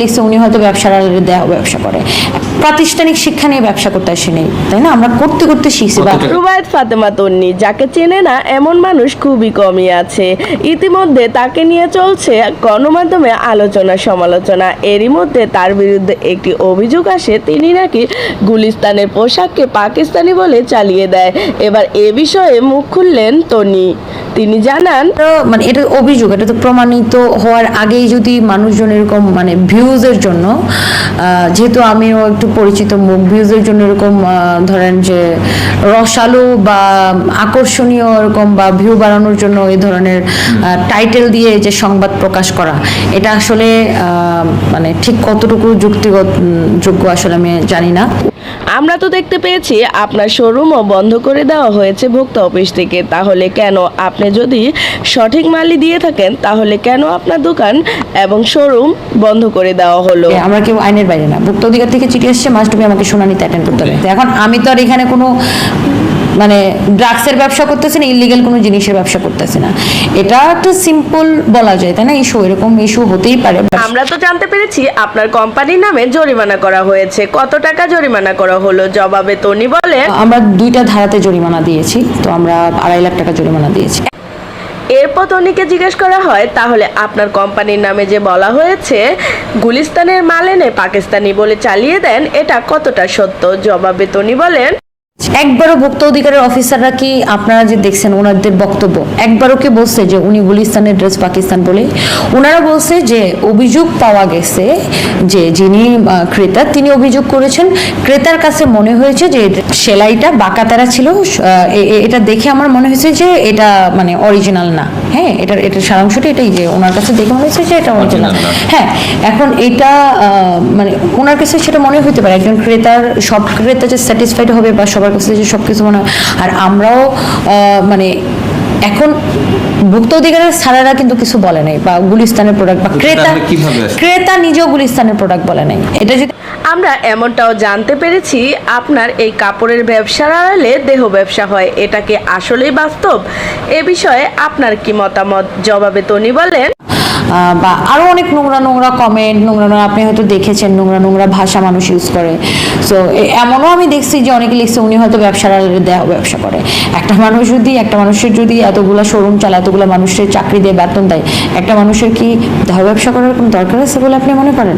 লিখছে উনি হয়তো ব্যবসার ব্যবসা করে। প্রাতিষ্ঠানিক শিক্ষা নিয়ে ব্যবসা করতে আসি নেই তাই না? আমরা করতে করতে শিখছি বা রুবায়েত ফাতেমা তন্নি যাকে চেনে না এমন মানুষ খুবই কমই আছে। ইতিমধ্যে তাকে নিয়ে চলছে গণমাধ্যমে আলোচনা সমালোচনা। এরই মধ্যে তার বিরুদ্ধে একটি অভিযোগ আসে তিনি নাকি গুলিস্তানের পোশাককে পাকিস্তানি বলে চালিয়ে দেয়। এবার এ বিষয়ে মুখ খুললেন তনি তিনি জানান মানে এটা অভিযোগ এটা তো প্রমাণিত হওয়ার আগেই যদি মানুষজন এরকম মানে ভিউজের জন্য যেহেতু আমিও একটু পরিচিত মুখ ভিউজের জন্য এরকম ধরেন যে রসালো বা আকর্ষণীয় এরকম বা ভিউ বাড়ানোর জন্য এই ধরনের টাইটেল দিয়ে যে সংবাদ প্রকাশ করা এটা আসলে মানে ঠিক কতটুকু যুক্তিগত যোগ্য আসলে আমি জানি না। আমরা তো দেখতে পেয়েছি আপনার শোরুমও বন্ধ করে দেওয়া হয়েছে ভোক্তা অফিস থেকে তাহলে কেন আপনি যদি সঠিক মালই দিয়ে থাকেন তাহলে কেন আপনার দোকান এবং শোরুম বন্ধ করে দেওয়া হলো? আমরা কেউ আইনের বাইরে না। ভোক্তা অধিকার থেকে চিঠি এসছে মাস্ট বি আমাকে শুনানিতে অ্যাটেন্ড করতে হবে। এখন আমি তো আর এখানে কোনো মানে ড্রাগসের ব্যবসা করতেছি না ইলিগেল কোনো জিনিসের ব্যবসা করতেছি না। এটা একটা সিম্পল বলা যায় তাই না? ইস্যু এরকম ইস্যু হতেই পারে আমরা তো জানতে পেরেছি আপনার কোম্পানির নামে জরিমানা করা হয়েছে। কত টাকা জরিমানা করা হলো? জবাবে তনি বলে আমরা দুইটা ধারাতে জরিমানা দিয়েছি তো আমরা আড়াই লাখ টাকা জরিমানা দিয়েছি। এরপর তনিকে জিজ্ঞেস করা হয়, তাহলে আপনার কোম্পানির নামে যে বলা হয়েছে, গুলিস্তানের মাল এনে পাকিস্তানি বলে চালিয়ে দেন, এটা কতটা সত্য? জবাবে তনি বলেন একবারও ভোক্তা অধিকারের অফিসাররা কি আপনারা যে দেখছেন ওনাদের বক্তব্য একবারও কি বলছে যে উনি গুলিস্তানের ড্রেস পাকিস্তান বলে? ওনারা বলছে যে অভিযোগ পাওয়া গেছে যে যিনি ক্রেতা তিনি অভিযোগ করেছেন। ক্রেতার কাছে মনে হয়েছে যে সেলাইটা বাঁকাতারা ছিল। এটা দেখে আমার মনে হয়েছে যে এটা মানে অরিজিনাল না। হ্যাঁ এটার এটার সারাংশটা এটাই যে ওনার কাছে দেখে মনে হয়েছে যে এটা অরিজিনাল হ্যাঁ এখন এটা আহ, মানে ওনার কাছে সেটা মনে হতে পারে। একজন ক্রেতার সব ক্রেতা যে স্যাটিসফাইড হবে বা সবার কাছে যে সব কিছু মনে হয়। আর আমরাও মানে এখন ভুক্ত অধিকারের ছাড়ারা কিন্তু কিছু বলে নাই বা গুলিস্তানের প্রোডাক্ট বা ক্রেতা? ক্রেতা নিজেও গুলিস্তানের প্রোডাক্ট বলে নাই। এটা যদি আমরা এমনটাও জানতে পেরেছি আপনার এই কাপড়ের ব্যবসার আড়ালে দেহ ব্যবসা হয়। এটা কি আসলেই বাস্তব? এ বিষয়ে আপনার কি মতামত? জবাবে তনি বলেন। বা আরও অনেক নোংরা নোংরা কমেন্ট নোংরা নোংরা, আপনি হয়তো দেখেছেন নোংরা নোংরা ভাষা মানুষ ইউজ করে। সো এমনও আমি দেখছি যে অনেকে লিখছে উনি হয়তো ব্যবসার দেহ ব্যবসা করে। একটা মানুষ যদি, একটা মানুষের যদি এতগুলো শোরুম চালায় এতগুলো মানুষের চাকরি দিয়ে বেতন দেয়, একটা মানুষের কি দেহ ব্যবসা করার কোনো দরকার আছে বলে আপনি মনে করেন?